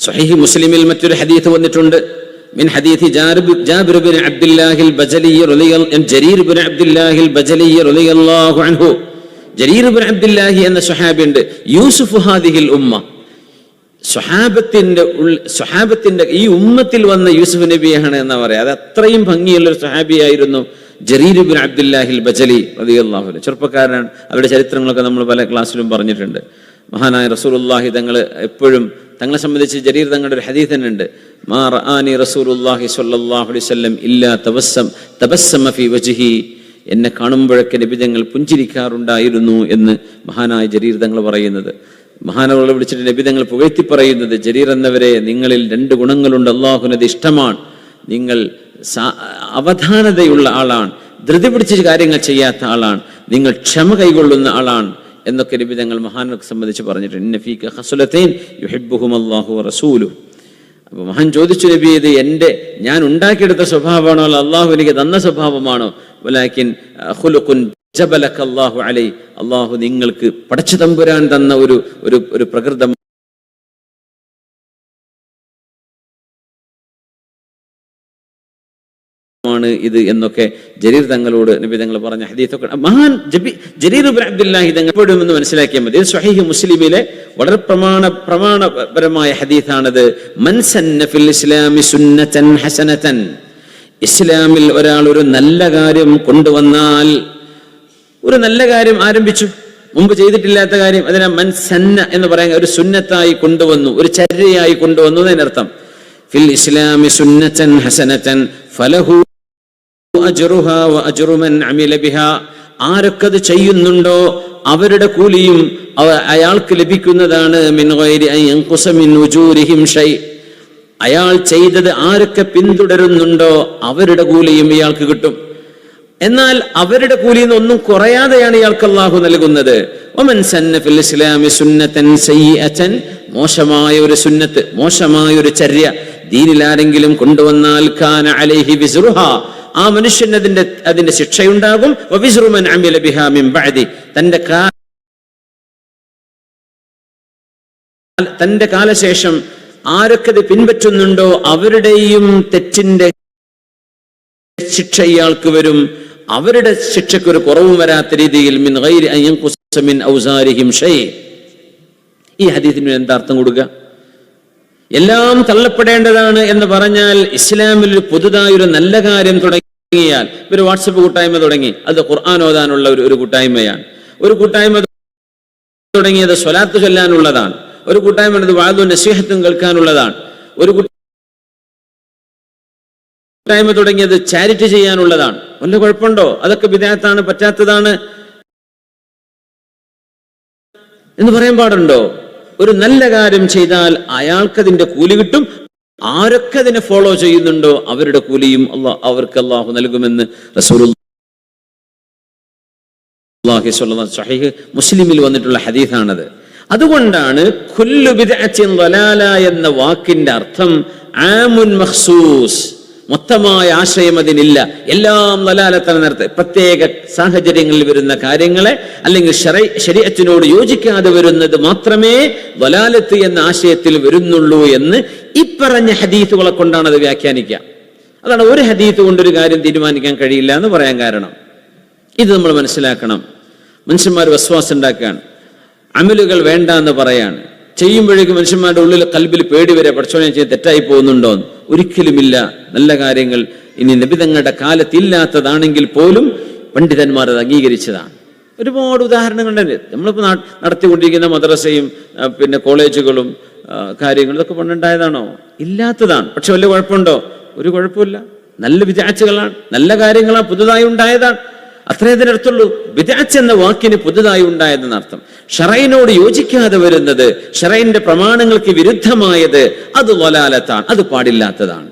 സ്വഹീഹ് മുസ്ലിമിൽ മറ്റൊരു ഹദീത്ത് വന്നിട്ടുണ്ട് من حديث جابر جابر بن عبد الله البجلي رضي جرير بن عبد الله البجلي رضي الله عنه ജരീർ ബിൻ അബ്ദുല്ലാഹി എന്ന സ്വഹാബിയുണ്ട് യൂസുഫ് ഹാദിഹിൽ ഉമ്മ സ്വഹാബത്തിന്റെ ഉൾ സ്വഹാബത്തിന്റെ ഈ ഉമ്മത്തിൽ വന്ന യൂസുഫ് നബിയാണ് എന്ന് പറയാം അത് അത്രയും ഭംഗിയുള്ള ഒരു സ്വഹാബിയായിരുന്നു ജരീർ ബിൻ അബ്ദുല്ലാഹിൽ ബജലി റളിയല്ലാഹു ചെറുപ്പക്കാരനാണ് അവരുടെ ചരിത്രങ്ങളൊക്കെ നമ്മൾ പല ക്ലാസ്സിലും പറഞ്ഞിട്ടുണ്ട് മഹാനായ റസൂലുള്ളാഹി തങ്ങൾ എപ്പോഴും തങ്ങളെ സംബന്ധിച്ച് ജരീർ തങ്ങളുടെ ഒരു ഹദീസ് തന്നെ ഉണ്ട് മാ റആനി റസൂലുള്ളാഹി സ്വല്ലല്ലാഹു അലൈഹി വസല്ലം ഇല്ലാ തബസ്സം തബസ്സമ ഫി വജ്ഹി. എന്നെ കാണുമ്പോഴൊക്കെ നബിതങ്ങൾ പുഞ്ചിരിക്കാറുണ്ടായിരുന്നു എന്ന് മഹാനായ ജരീർ തങ്ങൾ പറയുന്നത്. മഹാനവളെ വിളിച്ചിട്ട് നബിതങ്ങൾ പുകഴ്ത്തി പറയുന്നത് ജരീർ എന്നവരെ നിങ്ങളിൽ രണ്ട് ഗുണങ്ങളുണ്ട് അള്ളാഹുനത് ഇഷ്ടമാണ്. നിങ്ങൾ അവധാനതയുള്ള ആളാണ് ധൃതി പിടിച്ച് കാര്യങ്ങൾ ചെയ്യാത്ത ആളാണ് നിങ്ങൾ ക്ഷമ കൈകൊള്ളുന്ന ആളാണ്. എന്നൊക്കെ നബിതങ്ങൾ മഹാനൊക്കെ സംബന്ധിച്ച് പറഞ്ഞിട്ടുണ്ട്. അല്ലാഹു റസൂലു അപ്പൊ മഹാൻ ചോദിച്ചു നബി ഇത് എന്റെ ഞാൻ ഉണ്ടാക്കിയെടുത്ത സ്വഭാവമാണോ അല്ല അള്ളാഹു എനിക്ക് തന്ന സ്വഭാവമാണോ? അലൈ. അള്ളാഹു നിങ്ങൾക്ക് പടച്ചു തമ്പുരാൻ തന്ന ഒരു ഒരു പ്രകൃതം ഇത് എന്നൊക്കെ ജരീർ തങ്ങളോട് നബി തങ്ങൾ പറഞ്ഞ ഹദീത്തൊക്കെ മഹാൻ ജബി ജരീർ അബ്ദുല്ലാഹി തങ്ങൾ എപ്പോഴും എന്ന് മനസ്സിലാക്കിയാൽ മതി. സ്വഹീഹ് മുസ്ലിമിലെ വളരെ പ്രമാണ പ്രമാണപരമായ ഹദീത്താണത് മൻസന്നഫിൽ സന്ന ഫിൽ ഇസ്ലാമി സുന്നതൻ ഹസനതൻ. ഇസ്ലാമിൽ ഒരാൾ ഒരു നല്ല കാര്യം കൊണ്ടുവന്നാൽ ഒരു നല്ല കാര്യം ആരംഭിച്ചു. മുമ്പ് ചെയ്തിട്ടില്ലാത്ത കാര്യം അതിനെ മൻസന്ന എന്ന് പറയാൻ ഒരു സുന്നത്തായി കൊണ്ടുവന്നു ഒരു ചര്യയായി കൊണ്ടുവന്നു എന്നർത്ഥം ഫിൽ ഇസ്ലാമി സുന്നതൻ ഹസനതൻ ഫലഹു ആരൊക്കെ അത് ചെയ്യുന്നുണ്ടോ അവരുടെ കൂലിയും അയാൾക്ക് ലഭിക്കുന്നതാണ്. അയാൾ ചെയ്തത് ആരൊക്കെ പിന്തുടരുന്നുണ്ടോ അവരുടെ കൂലിയും ഇയാൾക്ക് കിട്ടും. എന്നാൽ അവരുടെ കൂലിയിൽ നിന്ന് ഒന്നും കുറയാതെയാണ് ഇയാൾക്ക് അള്ളാഹു നൽകുന്നത്. ഇസ്ലാമി മോശമായ ഒരു സുന്നത്ത് മോശമായ ഒരു ചര്യ. ദീനിൽ ആരെങ്കിലും കൊണ്ടുവന്നാൽ അലൈഹി ആ മനുഷ്യന് അതിന്റെ അതിന്റെ ശിക്ഷയുണ്ടാകും. തന്റെ തന്റെ കാലശേഷം ആരൊക്കെ ഇത് പിൻപറ്റുന്നുണ്ടോ അവരുടെയും തെറ്റിന്റെ ശിക്ഷ ഇയാൾക്ക് വരും. അവരുടെ ശിക്ഷയ്ക്ക് ഒരു കുറവും വരാത്ത രീതിയിൽ മിൻ മിൻ ഔസാരിഹിം ഷൈ. ഈ ഹദീസിന് എന്താർത്ഥം കൊടുക്കുക? എല്ലാം തള്ളപ്പെടേണ്ടതാണ് എന്ന് പറഞ്ഞാൽ ഇസ്ലാമിൽ ഒരു പുതുതായി ഒരു നല്ല കാര്യം തുടങ്ങിയാൽ ഒരു വാട്സപ്പ് കൂട്ടായ്മ തുടങ്ങി. അത് ഖുർആൻ ഓതാനുള്ള ഒരു ഒരു കൂട്ടായ്മയാണ്. ഒരു കൂട്ടായ്മ തുടങ്ങിയത് സ്വലാത്ത് ചൊല്ലാനുള്ളതാണ്. ഒരു കൂട്ടായ്മ എന്നത് വാദു നസീഹത്തും കേൾക്കാനുള്ളതാണ്. ഒരു കൂട്ടായ്മ തുടങ്ങിയത് ചാരിറ്റി ചെയ്യാനുള്ളതാണ്. വല്ല കുഴപ്പമുണ്ടോ? അതൊക്കെ വിദേഹത്താണ് പറ്റാത്തതാണ് എന്ന് പറയാൻ പാടുണ്ടോ? ഒരു നല്ല കാര്യം ചെയ്താൽ അയാൾക്കതിന്റെ കൂലി കിട്ടും. ആരൊക്കെ അതിനെ ഫോളോ ചെയ്യുന്നുണ്ടോ അവരുടെ കൂലിയും അള്ളാഹ് അവർക്ക് അള്ളാഹു നൽകുമെന്ന് മുസ്ലിമിൽ വന്നിട്ടുള്ള ഹദീസാണത്. അതുകൊണ്ടാണ് എന്ന വാക്കിന്റെ അർത്ഥം ആമുൻ മഖ്സൂസ്. മൊത്തമായ ആശയം അതിനില്ല. എല്ലാം നലാലത്തല നേരത്തെ പ്രത്യേക സാഹചര്യങ്ങളിൽ വരുന്ന കാര്യങ്ങളെ അല്ലെങ്കിൽ ശരീരത്തിനോട് യോജിക്കാതെ വരുന്നത് മാത്രമേ വലാലത്ത് എന്ന ആശയത്തിൽ വരുന്നുള്ളൂ എന്ന് ഇപ്പറഞ്ഞ ഹദീസുകളെ കൊണ്ടാണ് അത് വ്യാഖ്യാനിക്കുക. അതാണ് ഒരു ഹദീത്ത് കൊണ്ടൊരു കാര്യം തീരുമാനിക്കാൻ കഴിയില്ല എന്ന് പറയാൻ കാരണം. ഇത് നമ്മൾ മനസ്സിലാക്കണം. മനുഷ്യന്മാർ വിശ്വാസം ഉണ്ടാക്കുകയാണ്. അമലുകൾ വേണ്ട എന്ന് പറയാണ്. ചെയ്യുമ്പോഴേക്കും മനുഷ്യന്മാരുടെ ഉള്ളിൽ കൽബിൽ പേടി വരെ പഠിച്ചോനെ ചെയ്ത് തെറ്റായി പോകുന്നുണ്ടോ എന്ന് ഒരിക്കലുമില്ല. നല്ല കാര്യങ്ങൾ ഇനി നബിതങ്ങളുടെ കാലത്തില്ലാത്തതാണെങ്കിൽ പോലും പണ്ഡിതന്മാർ അത് അംഗീകരിച്ചതാണ്. ഒരുപാട് ഉദാഹരണങ്ങളുണ്ട്. നമ്മളിപ്പോൾ നടത്തിക്കൊണ്ടിരിക്കുന്ന മദ്രസയും പിന്നെ കോളേജുകളും കാര്യങ്ങളും ഇതൊക്കെ പണ്ടുണ്ടായതാണോ? ഇല്ലാത്തതാണ്. പക്ഷെ വലിയ കുഴപ്പമുണ്ടോ? ഒരു കുഴപ്പമില്ല. നല്ല വിചാരിച്ചുകളാണ് നല്ല കാര്യങ്ങളാണ് പുതുതായി ഉണ്ടായതാണ്. അത്രേ ഇതിനടുത്തുള്ളൂ വിദാച്ച് എന്ന വാക്കിന് പുതുതായി ഉണ്ടായതെന്ന് അർത്ഥം ഷറൈനോട് യോജിക്കാതെ വരുന്നത് ഷറൈന്റെ പ്രമാണങ്ങൾക്ക് വിരുദ്ധമായത് അത് വലാലത്താണ് അത് പാടില്ലാത്തതാണ്.